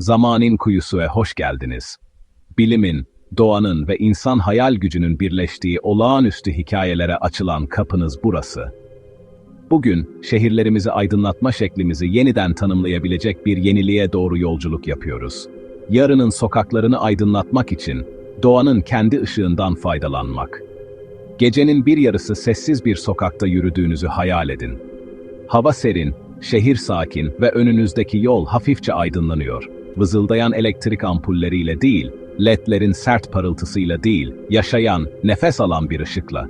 Zamanin kuyusuya hoş geldiniz. Bilimin, doğanın ve insan hayal gücünün birleştiği olağanüstü hikayelere açılan kapınız burası. Bugün şehirlerimizi aydınlatma şeklimizi yeniden tanımlayabilecek bir yeniliğe doğru yolculuk yapıyoruz. Yarının sokaklarını aydınlatmak için doğanın kendi ışığından faydalanmak. Gecenin bir yarısı sessiz bir sokakta yürüdüğünüzü hayal edin. Hava serin, şehir sakin ve önünüzdeki yol hafifçe aydınlanıyor. Vızıldayan elektrik ampulleriyle değil, ledlerin sert parıltısıyla değil, yaşayan, nefes alan bir ışıkla.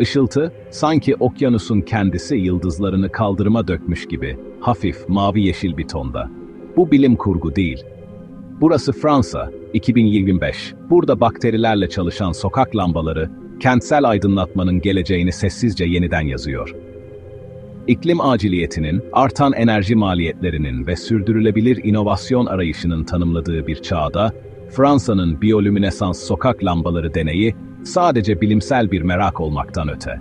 Işıltı, sanki okyanusun kendisi yıldızlarını kaldırıma dökmüş gibi, hafif, mavi yeşil bir tonda. Bu bilim kurgu değil. Burası Fransa, 2025. Burada bakterilerle çalışan sokak lambaları, kentsel aydınlatmanın geleceğini sessizce yeniden yazıyor. İklim aciliyetinin, artan enerji maliyetlerinin ve sürdürülebilir inovasyon arayışının tanımladığı bir çağda, Fransa'nın biyolüminesans sokak lambaları deneyi sadece bilimsel bir merak olmaktan öte.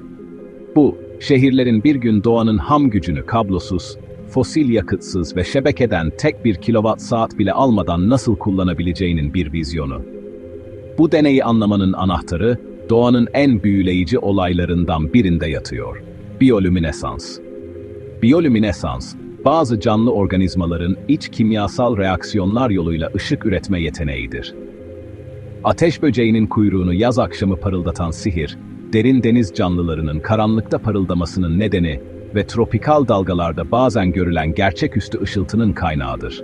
Bu, şehirlerin bir gün doğanın ham gücünü kablosuz, fosil yakıtsız ve şebekeden tek bir kilowatt saat bile almadan nasıl kullanabileceğinin bir vizyonu. Bu deneyi anlamanın anahtarı, doğanın en büyüleyici olaylarından birinde yatıyor. Biyolüminesans. Biyolüminesans, bazı canlı organizmaların iç kimyasal reaksiyonlar yoluyla ışık üretme yeteneğidir. Ateş böceğinin kuyruğunu yaz akşamı parıldatan sihir, derin deniz canlılarının karanlıkta parıldamasının nedeni ve tropikal dalgalarda bazen görülen gerçeküstü ışıltının kaynağıdır.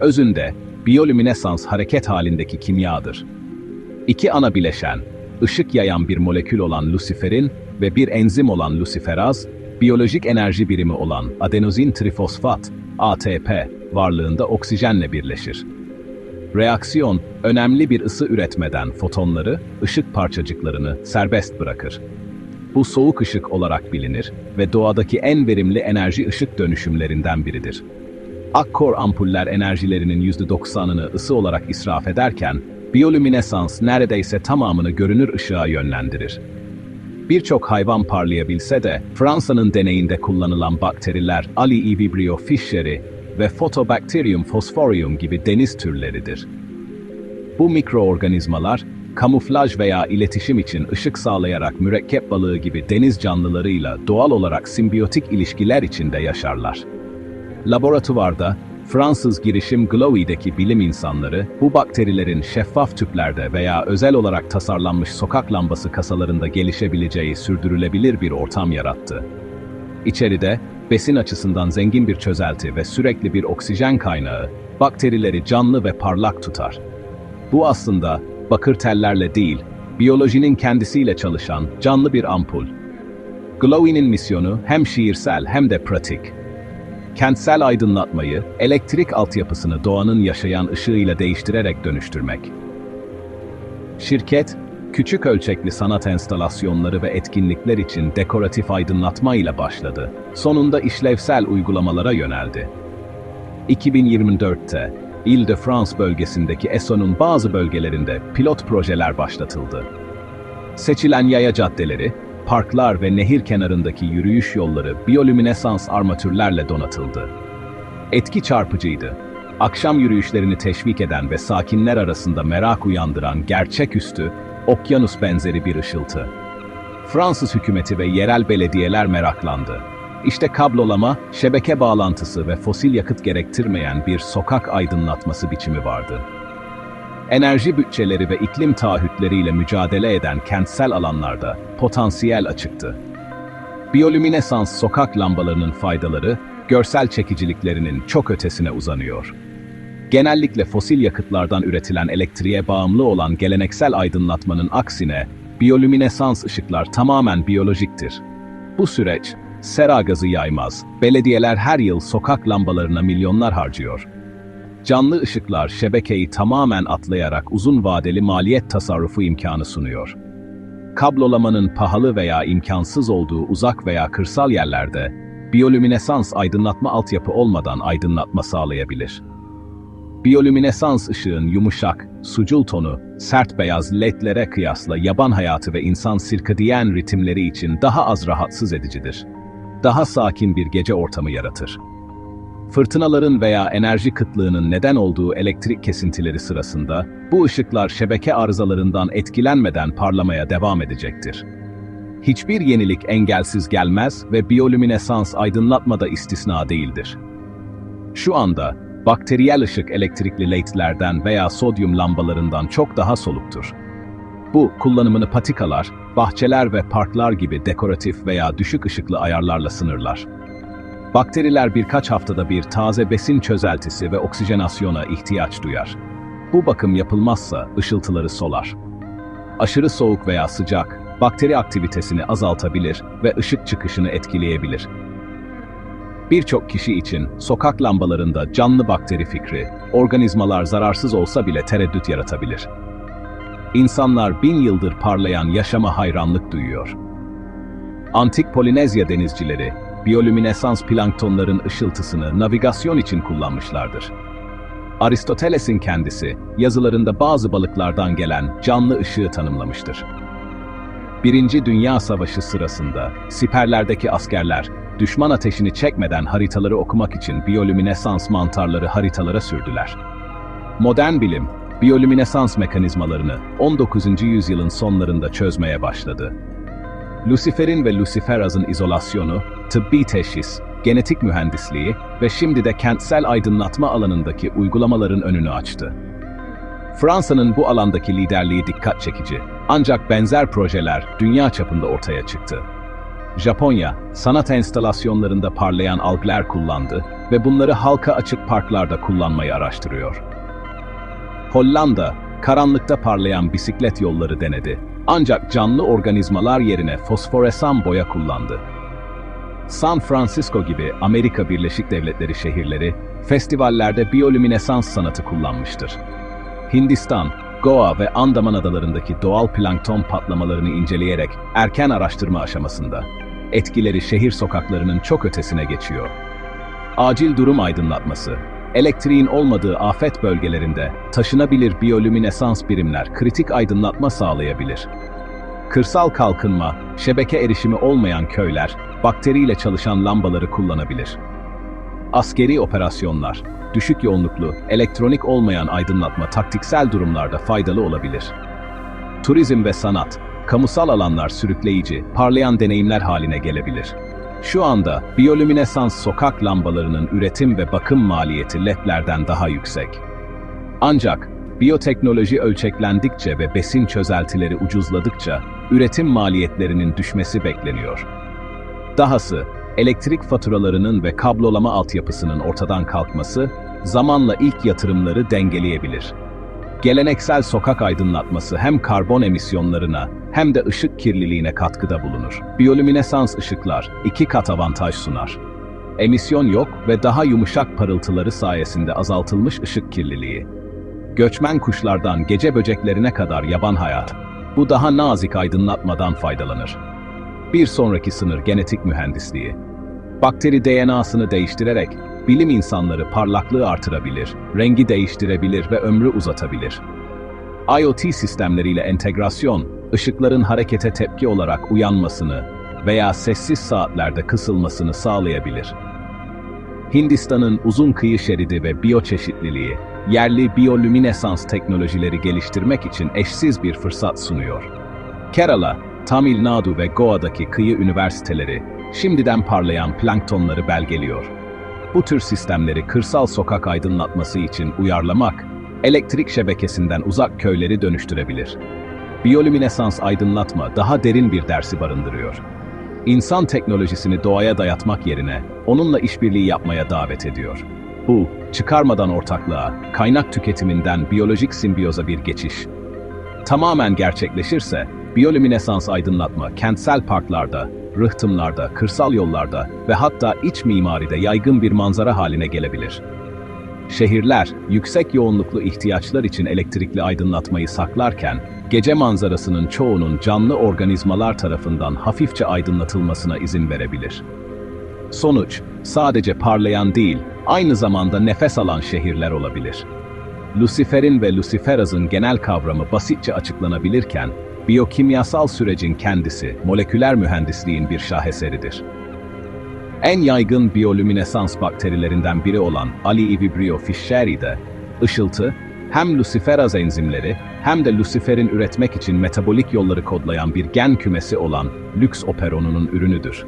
Özünde, biyolüminesans hareket halindeki kimyadır. İki ana bileşen, ışık yayan bir molekül olan lusiferin ve bir enzim olan lusiferaz, biyolojik enerji birimi olan adenozin trifosfat, ATP, varlığında oksijenle birleşir. Reaksiyon, önemli bir ısı üretmeden fotonları, ışık parçacıklarını serbest bırakır. Bu soğuk ışık olarak bilinir ve doğadaki en verimli enerji ışık dönüşümlerinden biridir. Akkor ampuller enerjilerinin %90'ını ısı olarak israf ederken, biyolüminesans neredeyse tamamını görünür ışığa yönlendirir. Birçok hayvan parlayabilse de, Fransa'nın deneyinde kullanılan bakteriler Ali E. vibrio fischeri ve Photobacterium phosphorium gibi deniz türleridir. Bu mikroorganizmalar, kamuflaj veya iletişim için ışık sağlayarak mürekkep balığı gibi deniz canlılarıyla doğal olarak simbiyotik ilişkiler içinde yaşarlar. Laboratuvarda, Fransız girişim Glowy'deki bilim insanları, bu bakterilerin şeffaf tüplerde veya özel olarak tasarlanmış sokak lambası kasalarında gelişebileceği sürdürülebilir bir ortam yarattı. İçeride, besin açısından zengin bir çözelti ve sürekli bir oksijen kaynağı, bakterileri canlı ve parlak tutar. Bu aslında, bakır tellerle değil, biyolojinin kendisiyle çalışan canlı bir ampul. Glowy'nin misyonu hem şiirsel hem de pratik kentsel aydınlatmayı, elektrik altyapısını doğanın yaşayan ışığıyla değiştirerek dönüştürmek. Şirket, küçük ölçekli sanat enstalasyonları ve etkinlikler için dekoratif aydınlatma ile başladı. Sonunda işlevsel uygulamalara yöneldi. 2024'te Ile-de-France bölgesindeki Esson'un bazı bölgelerinde pilot projeler başlatıldı. Seçilen yaya caddeleri, parklar ve nehir kenarındaki yürüyüş yolları biyolüminesans armatürlerle donatıldı. Etki çarpıcıydı. Akşam yürüyüşlerini teşvik eden ve sakinler arasında merak uyandıran gerçeküstü, okyanus benzeri bir ışıltı. Fransız hükümeti ve yerel belediyeler meraklandı. İşte kablolama, şebeke bağlantısı ve fosil yakıt gerektirmeyen bir sokak aydınlatması biçimi vardı enerji bütçeleri ve iklim taahhütleriyle mücadele eden kentsel alanlarda potansiyel açıktı. Biyolüminesans sokak lambalarının faydaları, görsel çekiciliklerinin çok ötesine uzanıyor. Genellikle fosil yakıtlardan üretilen elektriğe bağımlı olan geleneksel aydınlatmanın aksine, biyolüminesans ışıklar tamamen biyolojiktir. Bu süreç, sera gazı yaymaz, belediyeler her yıl sokak lambalarına milyonlar harcıyor Canlı ışıklar şebekeyi tamamen atlayarak uzun vadeli maliyet tasarrufu imkanı sunuyor. Kablolamanın pahalı veya imkansız olduğu uzak veya kırsal yerlerde, biyolüminesans aydınlatma altyapı olmadan aydınlatma sağlayabilir. Biyolüminesans ışığın yumuşak, sucul tonu, sert beyaz ledlere kıyasla yaban hayatı ve insan sirkadiyen ritimleri için daha az rahatsız edicidir. Daha sakin bir gece ortamı yaratır. Fırtınaların veya enerji kıtlığının neden olduğu elektrik kesintileri sırasında bu ışıklar şebeke arızalarından etkilenmeden parlamaya devam edecektir. Hiçbir yenilik engelsiz gelmez ve biyolüminesans aydınlatma da istisna değildir. Şu anda bakteriyel ışık elektrikli leytlerden veya sodyum lambalarından çok daha soluktur. Bu, kullanımını patikalar, bahçeler ve parklar gibi dekoratif veya düşük ışıklı ayarlarla sınırlar. Bakteriler birkaç haftada bir taze besin çözeltisi ve oksijenasyona ihtiyaç duyar. Bu bakım yapılmazsa ışıltıları solar. Aşırı soğuk veya sıcak, bakteri aktivitesini azaltabilir ve ışık çıkışını etkileyebilir. Birçok kişi için sokak lambalarında canlı bakteri fikri, organizmalar zararsız olsa bile tereddüt yaratabilir. İnsanlar bin yıldır parlayan yaşama hayranlık duyuyor. Antik Polinezya denizcileri, biyolüminesans planktonların ışıltısını navigasyon için kullanmışlardır. Aristoteles'in kendisi, yazılarında bazı balıklardan gelen canlı ışığı tanımlamıştır. Birinci Dünya Savaşı sırasında siperlerdeki askerler düşman ateşini çekmeden haritaları okumak için biyolüminesans mantarları haritalara sürdüler. Modern bilim, biyolüminesans mekanizmalarını 19. yüzyılın sonlarında çözmeye başladı. Lucifer'in ve Luciferaz'ın izolasyonu, tıbbi teşhis, genetik mühendisliği ve şimdi de kentsel aydınlatma alanındaki uygulamaların önünü açtı. Fransa'nın bu alandaki liderliği dikkat çekici. Ancak benzer projeler dünya çapında ortaya çıktı. Japonya, sanat enstalasyonlarında parlayan algler kullandı ve bunları halka açık parklarda kullanmayı araştırıyor. Hollanda, karanlıkta parlayan bisiklet yolları denedi. Ancak canlı organizmalar yerine fosforesan boya kullandı. San Francisco gibi Amerika Birleşik Devletleri şehirleri, festivallerde biyolüminesans sanatı kullanmıştır. Hindistan, Goa ve Andaman adalarındaki doğal plankton patlamalarını inceleyerek erken araştırma aşamasında. Etkileri şehir sokaklarının çok ötesine geçiyor. Acil durum aydınlatması, elektriğin olmadığı afet bölgelerinde taşınabilir biyolüminesans birimler kritik aydınlatma sağlayabilir. Kırsal kalkınma, şebeke erişimi olmayan köyler, bakteriyle çalışan lambaları kullanabilir. Askeri operasyonlar, düşük yoğunluklu, elektronik olmayan aydınlatma taktiksel durumlarda faydalı olabilir. Turizm ve sanat, kamusal alanlar sürükleyici, parlayan deneyimler haline gelebilir. Şu anda biyolüminesans sokak lambalarının üretim ve bakım maliyeti ledlerden daha yüksek. Ancak biyoteknoloji ölçeklendikçe ve besin çözeltileri ucuzladıkça üretim maliyetlerinin düşmesi bekleniyor. Dahası elektrik faturalarının ve kablolama altyapısının ortadan kalkması zamanla ilk yatırımları dengeleyebilir. Geleneksel sokak aydınlatması hem karbon emisyonlarına hem de ışık kirliliğine katkıda bulunur. Biyolüminesans ışıklar iki kat avantaj sunar. Emisyon yok ve daha yumuşak parıltıları sayesinde azaltılmış ışık kirliliği. Göçmen kuşlardan gece böceklerine kadar yaban hayat, bu daha nazik aydınlatmadan faydalanır. Bir sonraki sınır genetik mühendisliği. Bakteri DNA'sını değiştirerek bilim insanları parlaklığı artırabilir, rengi değiştirebilir ve ömrü uzatabilir. IoT sistemleriyle entegrasyon, ışıkların harekete tepki olarak uyanmasını veya sessiz saatlerde kısılmasını sağlayabilir. Hindistan'ın uzun kıyı şeridi ve biyoçeşitliliği, yerli biyolüminesans teknolojileri geliştirmek için eşsiz bir fırsat sunuyor. Kerala, Tamil Nadu ve Goa'daki kıyı üniversiteleri, şimdiden parlayan planktonları belgeliyor. Bu tür sistemleri kırsal sokak aydınlatması için uyarlamak, elektrik şebekesinden uzak köyleri dönüştürebilir. Biyolüminesans aydınlatma daha derin bir dersi barındırıyor. İnsan teknolojisini doğaya dayatmak yerine onunla işbirliği yapmaya davet ediyor. Bu, çıkarmadan ortaklığa, kaynak tüketiminden biyolojik simbiyoza bir geçiş. Tamamen gerçekleşirse, biyolüminesans aydınlatma kentsel parklarda, rıhtımlarda, kırsal yollarda ve hatta iç mimaride yaygın bir manzara haline gelebilir. Şehirler, yüksek yoğunluklu ihtiyaçlar için elektrikli aydınlatmayı saklarken, gece manzarasının çoğunun canlı organizmalar tarafından hafifçe aydınlatılmasına izin verebilir. Sonuç, sadece parlayan değil, aynı zamanda nefes alan şehirler olabilir. Lucifer'in ve Luciferaz'ın genel kavramı basitçe açıklanabilirken, biyokimyasal sürecin kendisi, moleküler mühendisliğin bir şaheseridir. En yaygın biyolüminesans bakterilerinden biri olan Ali Vibrio fischeri de ışıltı, hem luciferaz enzimleri hem de luciferin üretmek için metabolik yolları kodlayan bir gen kümesi olan lüks operonunun ürünüdür.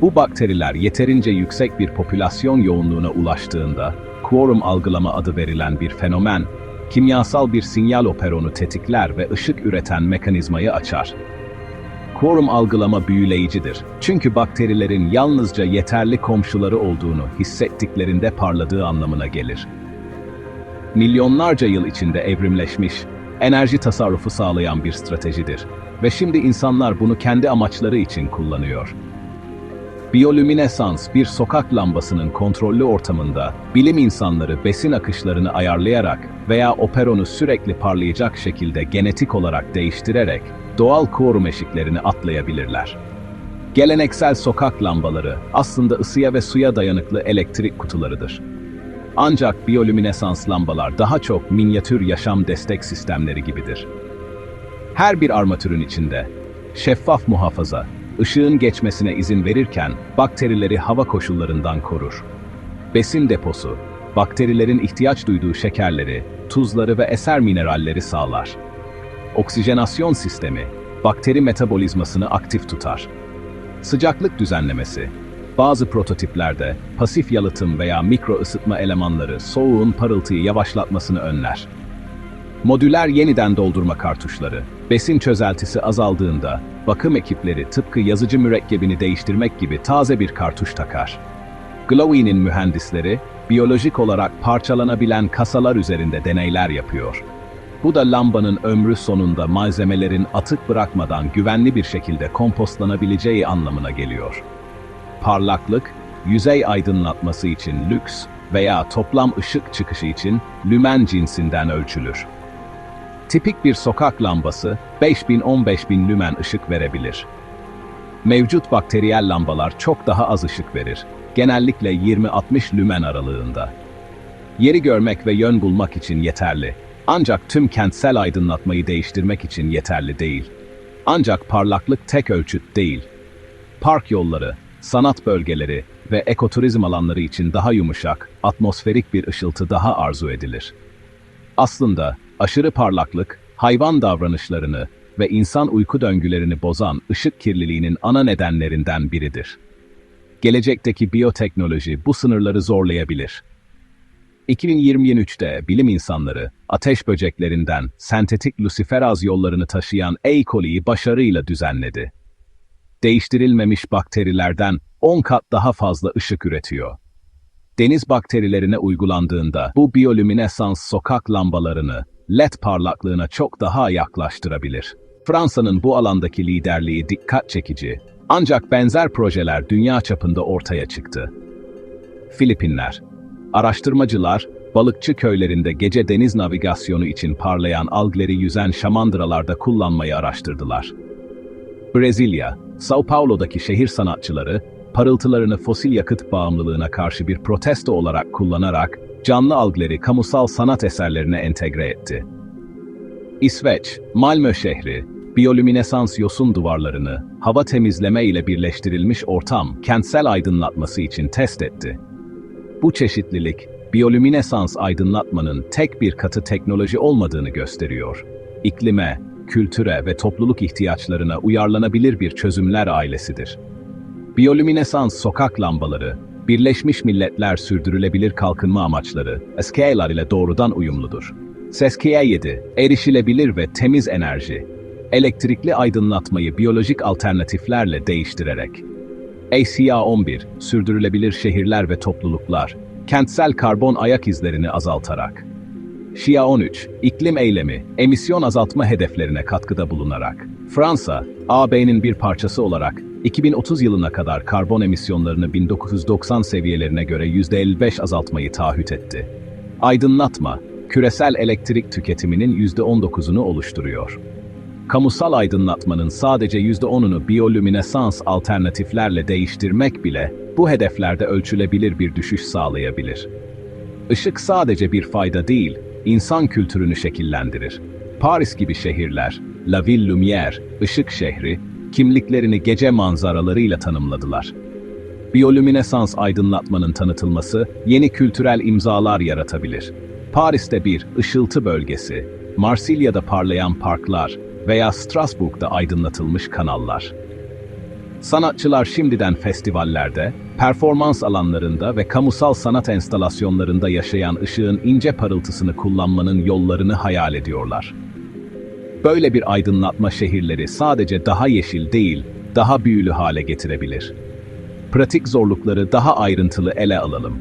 Bu bakteriler yeterince yüksek bir popülasyon yoğunluğuna ulaştığında, quorum algılama adı verilen bir fenomen, kimyasal bir sinyal operonu tetikler ve ışık üreten mekanizmayı açar. Quorum algılama büyüleyicidir. Çünkü bakterilerin yalnızca yeterli komşuları olduğunu hissettiklerinde parladığı anlamına gelir. Milyonlarca yıl içinde evrimleşmiş, enerji tasarrufu sağlayan bir stratejidir ve şimdi insanlar bunu kendi amaçları için kullanıyor. Biyolüminesans bir sokak lambasının kontrollü ortamında bilim insanları besin akışlarını ayarlayarak veya operonu sürekli parlayacak şekilde genetik olarak değiştirerek doğal korum eşiklerini atlayabilirler. Geleneksel sokak lambaları aslında ısıya ve suya dayanıklı elektrik kutularıdır. Ancak biyolüminesans lambalar daha çok minyatür yaşam destek sistemleri gibidir. Her bir armatürün içinde şeffaf muhafaza, ışığın geçmesine izin verirken bakterileri hava koşullarından korur. Besin deposu, bakterilerin ihtiyaç duyduğu şekerleri, tuzları ve eser mineralleri sağlar. Oksijenasyon sistemi, bakteri metabolizmasını aktif tutar. Sıcaklık düzenlemesi, bazı prototiplerde pasif yalıtım veya mikro ısıtma elemanları soğuğun parıltıyı yavaşlatmasını önler. Modüler yeniden doldurma kartuşları, besin çözeltisi azaldığında bakım ekipleri tıpkı yazıcı mürekkebini değiştirmek gibi taze bir kartuş takar. Glowey'nin mühendisleri, biyolojik olarak parçalanabilen kasalar üzerinde deneyler yapıyor. Bu da lambanın ömrü sonunda malzemelerin atık bırakmadan güvenli bir şekilde kompostlanabileceği anlamına geliyor. Parlaklık, yüzey aydınlatması için lüks veya toplam ışık çıkışı için lümen cinsinden ölçülür. Tipik bir sokak lambası 5000-15000 lümen ışık verebilir. Mevcut bakteriyel lambalar çok daha az ışık verir. Genellikle 20-60 lümen aralığında. Yeri görmek ve yön bulmak için yeterli. Ancak tüm kentsel aydınlatmayı değiştirmek için yeterli değil. Ancak parlaklık tek ölçüt değil. Park yolları, sanat bölgeleri ve ekoturizm alanları için daha yumuşak, atmosferik bir ışıltı daha arzu edilir. Aslında aşırı parlaklık, hayvan davranışlarını ve insan uyku döngülerini bozan ışık kirliliğinin ana nedenlerinden biridir. Gelecekteki biyoteknoloji bu sınırları zorlayabilir. 2023'te bilim insanları ateş böceklerinden sentetik luciferaz yollarını taşıyan E. coli'yi başarıyla düzenledi. Değiştirilmemiş bakterilerden 10 kat daha fazla ışık üretiyor. Deniz bakterilerine uygulandığında bu biyolüminesans sokak lambalarını LED parlaklığına çok daha yaklaştırabilir. Fransa'nın bu alandaki liderliği dikkat çekici. Ancak benzer projeler dünya çapında ortaya çıktı. Filipinler. Araştırmacılar, balıkçı köylerinde gece deniz navigasyonu için parlayan algleri yüzen şamandıralarda kullanmayı araştırdılar. Brezilya, Sao Paulo'daki şehir sanatçıları, parıltılarını fosil yakıt bağımlılığına karşı bir protesto olarak kullanarak canlı algleri kamusal sanat eserlerine entegre etti. İsveç, Malmö şehri, biyolüminesans yosun duvarlarını hava temizleme ile birleştirilmiş ortam kentsel aydınlatması için test etti. Bu çeşitlilik, biyolüminesans aydınlatmanın tek bir katı teknoloji olmadığını gösteriyor. İklime, kültüre ve topluluk ihtiyaçlarına uyarlanabilir bir çözümler ailesidir. Biyolüminesans sokak lambaları, Birleşmiş Milletler Sürdürülebilir Kalkınma Amaçları, SKA'lar ile doğrudan uyumludur. SESKİA 7, erişilebilir ve temiz enerji, elektrikli aydınlatmayı biyolojik alternatiflerle değiştirerek. ACA 11, sürdürülebilir şehirler ve topluluklar, kentsel karbon ayak izlerini azaltarak. Şia 13, iklim eylemi, emisyon azaltma hedeflerine katkıda bulunarak. Fransa, AB'nin bir parçası olarak 2030 yılına kadar karbon emisyonlarını 1990 seviyelerine göre %55 azaltmayı taahhüt etti. Aydınlatma, küresel elektrik tüketiminin %19'unu oluşturuyor. Kamusal aydınlatmanın sadece %10'unu biyolüminesans alternatiflerle değiştirmek bile bu hedeflerde ölçülebilir bir düşüş sağlayabilir. Işık sadece bir fayda değil, insan kültürünü şekillendirir. Paris gibi şehirler, La Ville Lumière, ışık şehri, kimliklerini gece manzaralarıyla tanımladılar. biyolüminesans aydınlatmanın tanıtılması yeni kültürel imzalar yaratabilir. Paris'te bir ışıltı bölgesi, Marsilya'da parlayan parklar veya Strasbourg'da aydınlatılmış kanallar. Sanatçılar şimdiden festivallerde, performans alanlarında ve kamusal sanat enstalasyonlarında yaşayan ışığın ince parıltısını kullanmanın yollarını hayal ediyorlar. Böyle bir aydınlatma şehirleri sadece daha yeşil değil, daha büyülü hale getirebilir. Pratik zorlukları daha ayrıntılı ele alalım.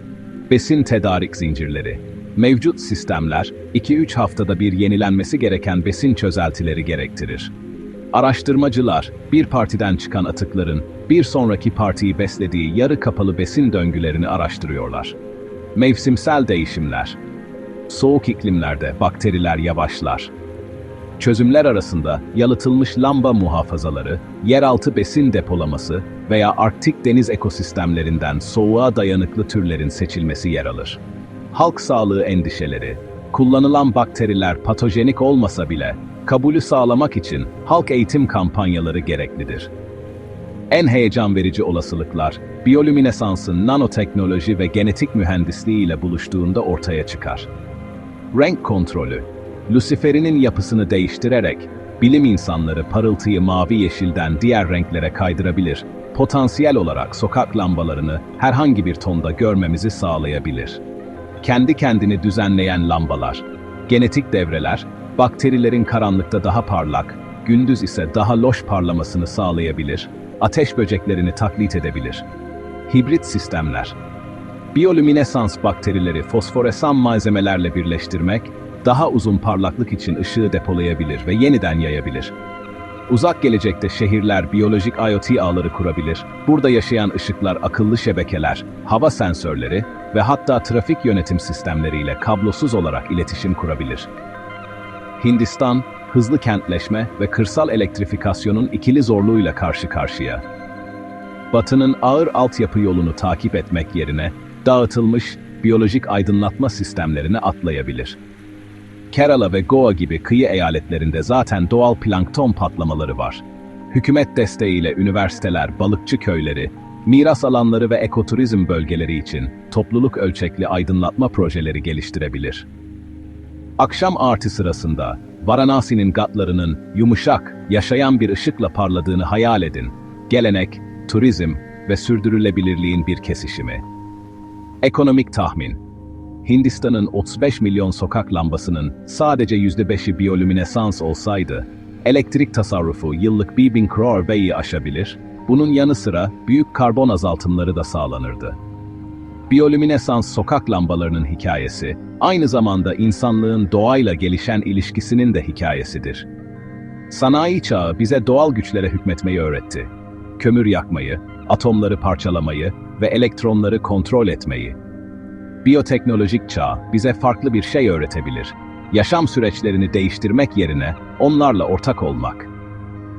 Besin tedarik zincirleri. Mevcut sistemler 2-3 haftada bir yenilenmesi gereken besin çözeltileri gerektirir. Araştırmacılar, bir partiden çıkan atıkların bir sonraki partiyi beslediği yarı kapalı besin döngülerini araştırıyorlar. Mevsimsel değişimler. Soğuk iklimlerde bakteriler yavaşlar. Çözümler arasında yalıtılmış lamba muhafazaları, yeraltı besin depolaması veya Arktik deniz ekosistemlerinden soğuğa dayanıklı türlerin seçilmesi yer alır. Halk sağlığı endişeleri, kullanılan bakteriler patojenik olmasa bile kabulü sağlamak için halk eğitim kampanyaları gereklidir. En heyecan verici olasılıklar, biyolüminesansın nanoteknoloji ve genetik mühendisliği ile buluştuğunda ortaya çıkar. Renk kontrolü, Lucifer'inin yapısını değiştirerek bilim insanları parıltıyı mavi yeşilden diğer renklere kaydırabilir, potansiyel olarak sokak lambalarını herhangi bir tonda görmemizi sağlayabilir. Kendi kendini düzenleyen lambalar, genetik devreler, bakterilerin karanlıkta daha parlak, gündüz ise daha loş parlamasını sağlayabilir, ateş böceklerini taklit edebilir. Hibrit sistemler, biyolüminesans bakterileri fosforesan malzemelerle birleştirmek, daha uzun parlaklık için ışığı depolayabilir ve yeniden yayabilir. Uzak gelecekte şehirler biyolojik IoT ağları kurabilir. Burada yaşayan ışıklar akıllı şebekeler, hava sensörleri ve hatta trafik yönetim sistemleriyle kablosuz olarak iletişim kurabilir. Hindistan, hızlı kentleşme ve kırsal elektrifikasyonun ikili zorluğuyla karşı karşıya. Batı'nın ağır altyapı yolunu takip etmek yerine dağıtılmış biyolojik aydınlatma sistemlerini atlayabilir. Kerala ve Goa gibi kıyı eyaletlerinde zaten doğal plankton patlamaları var. Hükümet desteğiyle üniversiteler, balıkçı köyleri, miras alanları ve ekoturizm bölgeleri için topluluk ölçekli aydınlatma projeleri geliştirebilir. Akşam arti sırasında Varanasi'nin gatlarının yumuşak, yaşayan bir ışıkla parladığını hayal edin. Gelenek, turizm ve sürdürülebilirliğin bir kesişimi. Ekonomik tahmin Hindistan'ın 35 milyon sokak lambasının sadece %5'i biyolüminesans olsaydı, elektrik tasarrufu yıllık 1000 crore beyi aşabilir, bunun yanı sıra büyük karbon azaltımları da sağlanırdı. Biyolüminesans sokak lambalarının hikayesi, aynı zamanda insanlığın doğayla gelişen ilişkisinin de hikayesidir. Sanayi çağı bize doğal güçlere hükmetmeyi öğretti. Kömür yakmayı, atomları parçalamayı ve elektronları kontrol etmeyi. Biyoteknolojik çağ bize farklı bir şey öğretebilir. Yaşam süreçlerini değiştirmek yerine onlarla ortak olmak.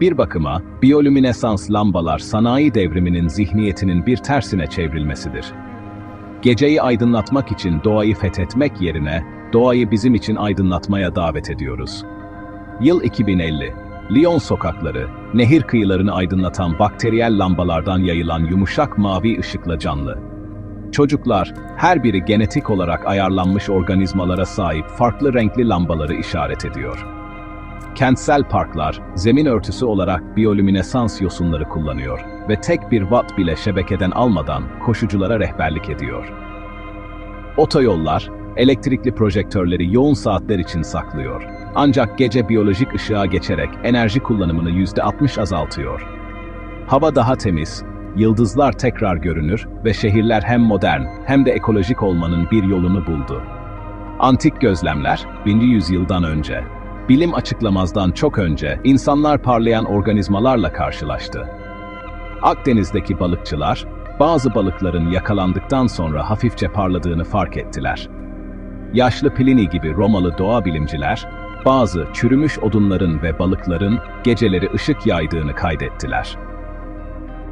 Bir bakıma, biyolüminesans lambalar sanayi devriminin zihniyetinin bir tersine çevrilmesidir. Geceyi aydınlatmak için doğayı fethetmek yerine, doğayı bizim için aydınlatmaya davet ediyoruz. Yıl 2050, Lyon sokakları, nehir kıyılarını aydınlatan bakteriyel lambalardan yayılan yumuşak mavi ışıkla canlı. Çocuklar, her biri genetik olarak ayarlanmış organizmalara sahip farklı renkli lambaları işaret ediyor. Kentsel parklar, zemin örtüsü olarak biyolüminesans yosunları kullanıyor ve tek bir watt bile şebekeden almadan koşuculara rehberlik ediyor. Otoyollar, elektrikli projektörleri yoğun saatler için saklıyor. Ancak gece biyolojik ışığa geçerek enerji kullanımını %60 azaltıyor. Hava daha temiz, yıldızlar tekrar görünür ve şehirler hem modern hem de ekolojik olmanın bir yolunu buldu. Antik gözlemler, 1000 yüzyıldan önce, bilim açıklamazdan çok önce insanlar parlayan organizmalarla karşılaştı. Akdeniz'deki balıkçılar, bazı balıkların yakalandıktan sonra hafifçe parladığını fark ettiler. Yaşlı Pliny gibi Romalı doğa bilimciler, bazı çürümüş odunların ve balıkların geceleri ışık yaydığını kaydettiler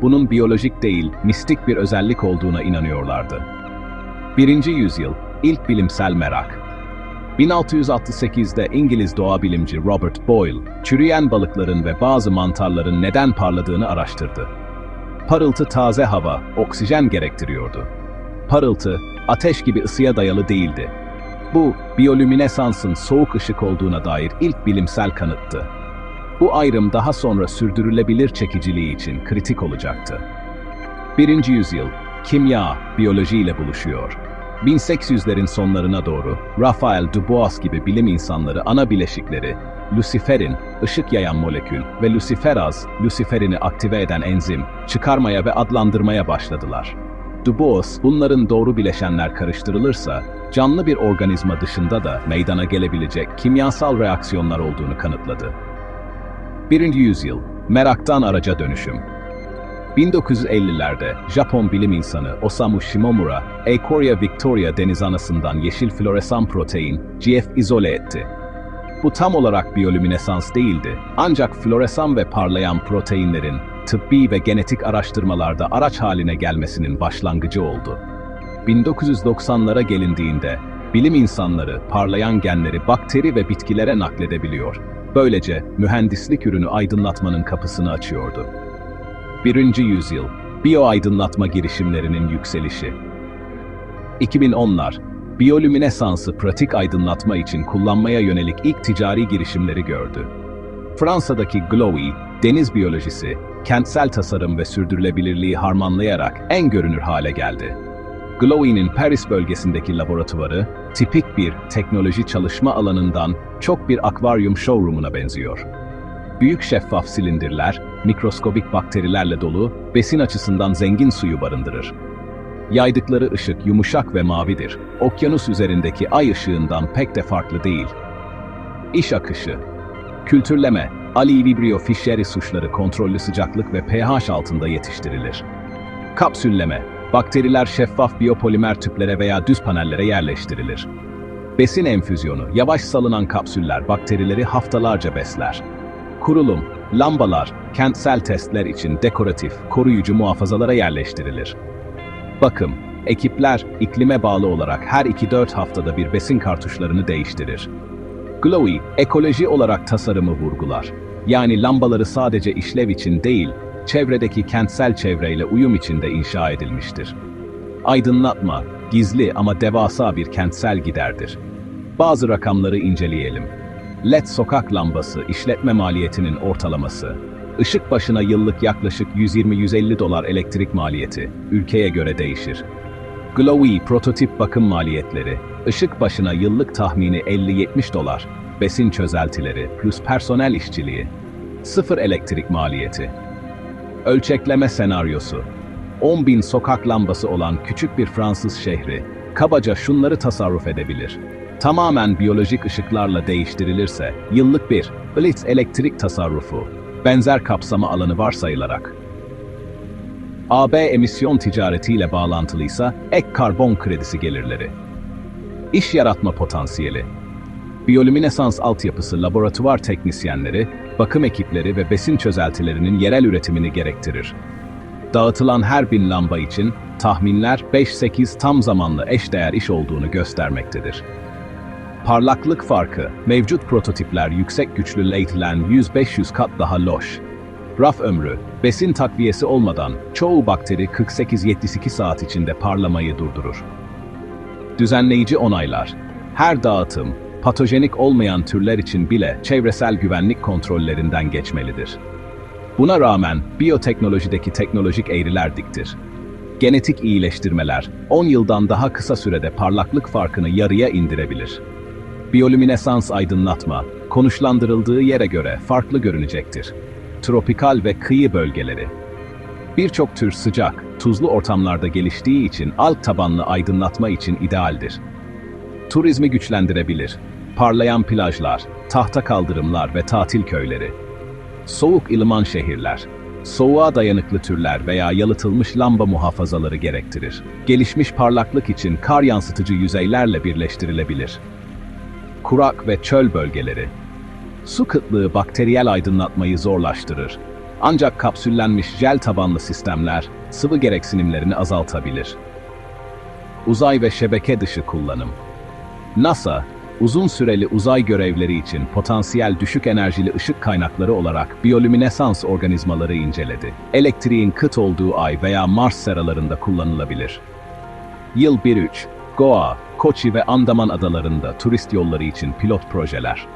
bunun biyolojik değil, mistik bir özellik olduğuna inanıyorlardı. 1. yüzyıl, ilk bilimsel merak. 1668'de İngiliz doğa bilimci Robert Boyle, çürüyen balıkların ve bazı mantarların neden parladığını araştırdı. Parıltı taze hava, oksijen gerektiriyordu. Parıltı, ateş gibi ısıya dayalı değildi. Bu, biyolüminesansın soğuk ışık olduğuna dair ilk bilimsel kanıttı. Bu ayrım daha sonra sürdürülebilir çekiciliği için kritik olacaktı. 1. yüzyıl, kimya, biyoloji ile buluşuyor. 1800'lerin sonlarına doğru Raphael Dubois gibi bilim insanları ana bileşikleri, luciferin, ışık yayan molekül ve luciferaz, luciferini aktive eden enzim, çıkarmaya ve adlandırmaya başladılar. Dubois, bunların doğru bileşenler karıştırılırsa, canlı bir organizma dışında da meydana gelebilecek kimyasal reaksiyonlar olduğunu kanıtladı. 1. yüzyıl, meraktan araca dönüşüm. 1950'lerde Japon bilim insanı Osamu Shimomura, Eichoria victoria deniz anasından yeşil floresan protein, GF izole etti. Bu tam olarak biyolüminesans değildi, ancak floresan ve parlayan proteinlerin tıbbi ve genetik araştırmalarda araç haline gelmesinin başlangıcı oldu. 1990'lara gelindiğinde, bilim insanları parlayan genleri bakteri ve bitkilere nakledebiliyor. Böylece mühendislik ürünü aydınlatmanın kapısını açıyordu. 1. yüzyıl, biyoaydınlatma girişimlerinin yükselişi. 2010'lar, biyolüminesansı pratik aydınlatma için kullanmaya yönelik ilk ticari girişimleri gördü. Fransa'daki Glowy, deniz biyolojisi, kentsel tasarım ve sürdürülebilirliği harmanlayarak en görünür hale geldi. Glowy'nin Paris bölgesindeki laboratuvarı, tipik bir teknoloji çalışma alanından çok bir akvaryum showroom'una benziyor. Büyük şeffaf silindirler, mikroskobik bakterilerle dolu, besin açısından zengin suyu barındırır. Yaydıkları ışık yumuşak ve mavidir. Okyanus üzerindeki ay ışığından pek de farklı değil. İş akışı Kültürleme, Ali Vibrio fischeri suçları kontrollü sıcaklık ve pH altında yetiştirilir. Kapsülleme, bakteriler şeffaf biyopolimer tüplere veya düz panellere yerleştirilir. Besin enfüzyonu, yavaş salınan kapsüller bakterileri haftalarca besler. Kurulum, lambalar, kentsel testler için dekoratif, koruyucu muhafazalara yerleştirilir. Bakım, ekipler iklime bağlı olarak her 2-4 haftada bir besin kartuşlarını değiştirir. Glowy, ekoloji olarak tasarımı vurgular. Yani lambaları sadece işlev için değil, çevredeki kentsel çevreyle uyum içinde inşa edilmiştir. Aydınlatma, gizli ama devasa bir kentsel giderdir. Bazı rakamları inceleyelim. LED sokak lambası işletme maliyetinin ortalaması. Işık başına yıllık yaklaşık 120-150 dolar elektrik maliyeti, ülkeye göre değişir. Glowy prototip bakım maliyetleri, ışık başına yıllık tahmini 50-70 dolar, besin çözeltileri plus personel işçiliği, sıfır elektrik maliyeti. Ölçekleme senaryosu, 10 bin sokak lambası olan küçük bir Fransız şehri, kabaca şunları tasarruf edebilir. Tamamen biyolojik ışıklarla değiştirilirse, yıllık bir blitz elektrik tasarrufu, benzer kapsama alanı varsayılarak. AB emisyon ticaretiyle bağlantılıysa ek karbon kredisi gelirleri. İş yaratma potansiyeli. Biyolüminesans altyapısı laboratuvar teknisyenleri, bakım ekipleri ve besin çözeltilerinin yerel üretimini gerektirir. Dağıtılan her bin lamba için tahminler 5-8 tam zamanlı eşdeğer iş olduğunu göstermektedir. Parlaklık farkı, mevcut prototipler yüksek güçlü leytlen 100-500 kat daha loş. Raf ömrü, besin takviyesi olmadan çoğu bakteri 48-72 saat içinde parlamayı durdurur. Düzenleyici onaylar, her dağıtım, patojenik olmayan türler için bile çevresel güvenlik kontrollerinden geçmelidir. Buna rağmen biyoteknolojideki teknolojik eğriler diktir. Genetik iyileştirmeler 10 yıldan daha kısa sürede parlaklık farkını yarıya indirebilir. Biyolüminesans aydınlatma, konuşlandırıldığı yere göre farklı görünecektir. Tropikal ve kıyı bölgeleri. Birçok tür sıcak, tuzlu ortamlarda geliştiği için alt tabanlı aydınlatma için idealdir. Turizmi güçlendirebilir. Parlayan plajlar, tahta kaldırımlar ve tatil köyleri. Soğuk ılıman şehirler, soğuğa dayanıklı türler veya yalıtılmış lamba muhafazaları gerektirir. Gelişmiş parlaklık için kar yansıtıcı yüzeylerle birleştirilebilir. Kurak ve çöl bölgeleri. Su kıtlığı bakteriyel aydınlatmayı zorlaştırır. Ancak kapsüllenmiş jel tabanlı sistemler sıvı gereksinimlerini azaltabilir. Uzay ve şebeke dışı kullanım. NASA, uzun süreli uzay görevleri için potansiyel düşük enerjili ışık kaynakları olarak biyolüminesans organizmaları inceledi. Elektriğin kıt olduğu ay veya Mars seralarında kullanılabilir. Yıl 1-3, Goa, Kochi ve Andaman adalarında turist yolları için pilot projeler.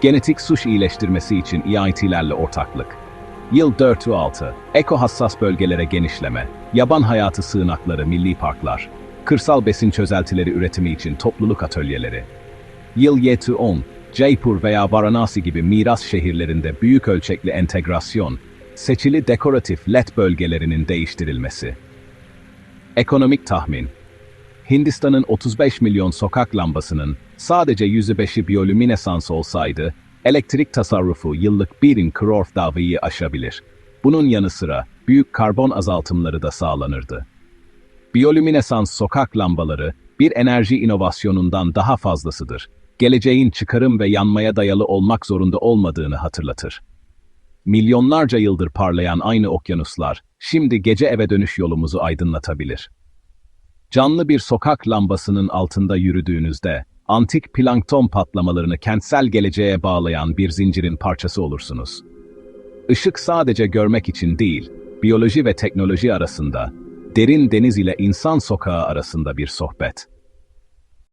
Genetik suş iyileştirmesi için EIT'lerle ortaklık. Yıl 4-6, eko hassas bölgelere genişleme, yaban hayatı sığınakları, milli parklar, kırsal besin çözeltileri üretimi için topluluk atölyeleri. Yıl 7-10, Jaipur veya Varanasi gibi miras şehirlerinde büyük ölçekli entegrasyon, seçili dekoratif LED bölgelerinin değiştirilmesi. Ekonomik tahmin Hindistan'ın 35 milyon sokak lambasının sadece %5'i biyolüminesans olsaydı, elektrik tasarrufu yıllık 1 crore davayı aşabilir. Bunun yanı sıra büyük karbon azaltımları da sağlanırdı. Biyolüminesans sokak lambaları bir enerji inovasyonundan daha fazlasıdır. Geleceğin çıkarım ve yanmaya dayalı olmak zorunda olmadığını hatırlatır. Milyonlarca yıldır parlayan aynı okyanuslar, şimdi gece eve dönüş yolumuzu aydınlatabilir. Canlı bir sokak lambasının altında yürüdüğünüzde, antik plankton patlamalarını kentsel geleceğe bağlayan bir zincirin parçası olursunuz. Işık sadece görmek için değil, biyoloji ve teknoloji arasında, derin deniz ile insan sokağı arasında bir sohbet.